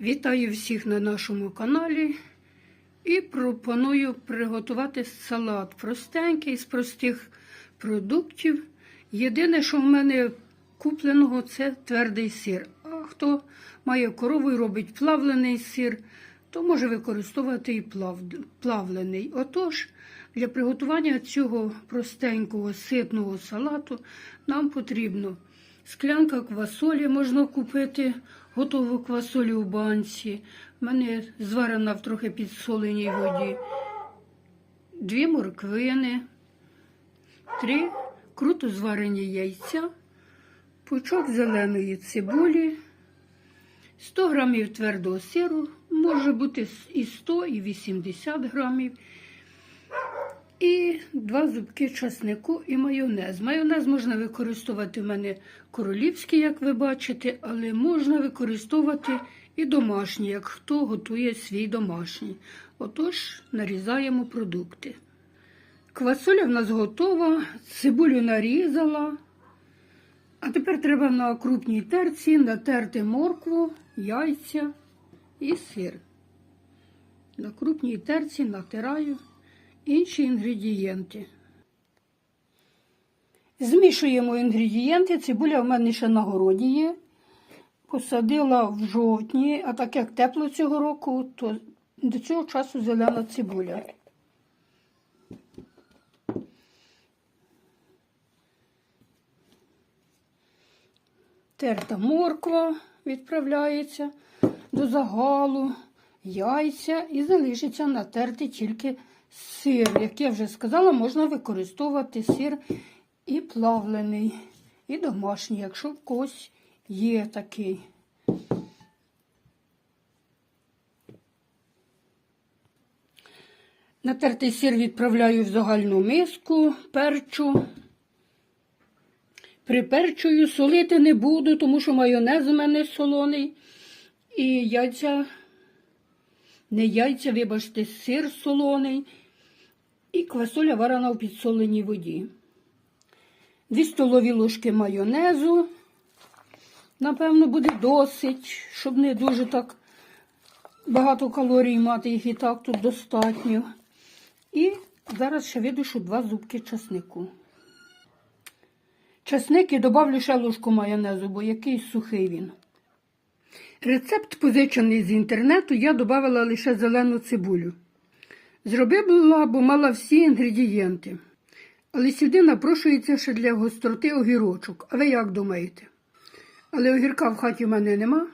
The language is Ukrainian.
Вітаю всіх на нашому каналі і пропоную приготувати салат простенький з простих продуктів. Єдине, що в мене купленого, це твердий сир. А хто має корову і робить плавлений сир, то може використовувати і плав... плавлений. Отож, для приготування цього простенького ситного салату нам потрібно склянка квасолі, можна купити готову квасолю у банці. У мене зварена в трохи підсоленій воді. Дві морквини, три круто зварені яйця, пучок зеленої цибулі, 100 грамів твердого сиру, може бути і 100, і 80 грамів. І два зубки часнику і майонез. Майонез можна використовувати в мене королівський, як ви бачите, але можна використовувати і домашній, як хто готує свій домашній. Отож, нарізаємо продукти. Квасоля в нас готова, цибулю нарізала. А тепер треба на крупній терці натерти моркву, яйця і сир. На крупній терці натираю інші інгредієнти. Змішуємо інгредієнти. Цибуля в мене ще на городі є. Посадила в жовтні, а так як тепло цього року, то до цього часу зелена цибуля. Терта морква відправляється до загалу, яйця і залишиться натерти тільки сир. Як я вже сказала, можна використовувати сир і плавлений, і домашній, якщо в когось є такий. Натертий сир відправляю в загальну миску, перчу. Приперчую, солити не буду, тому що майонез у мене солоний. І яйця, не яйця, вибачте, сир солоний. І квасоля варена в підсоленій воді. Дві столові ложки майонезу. Напевно, буде досить, щоб не дуже так багато калорій мати, їх і так тут достатньо. І зараз ще видушу два зубки часнику. Часник і добавлю ще ложку майонезу, бо якийсь сухий він. Рецепт позичений з інтернету, я додала лише зелену цибулю. Зробила, бо мала всі інгредієнти. Але сюди напрошується ще для гостроти огірочок. А ви як думаєте? Але огірка в хаті в мене нема,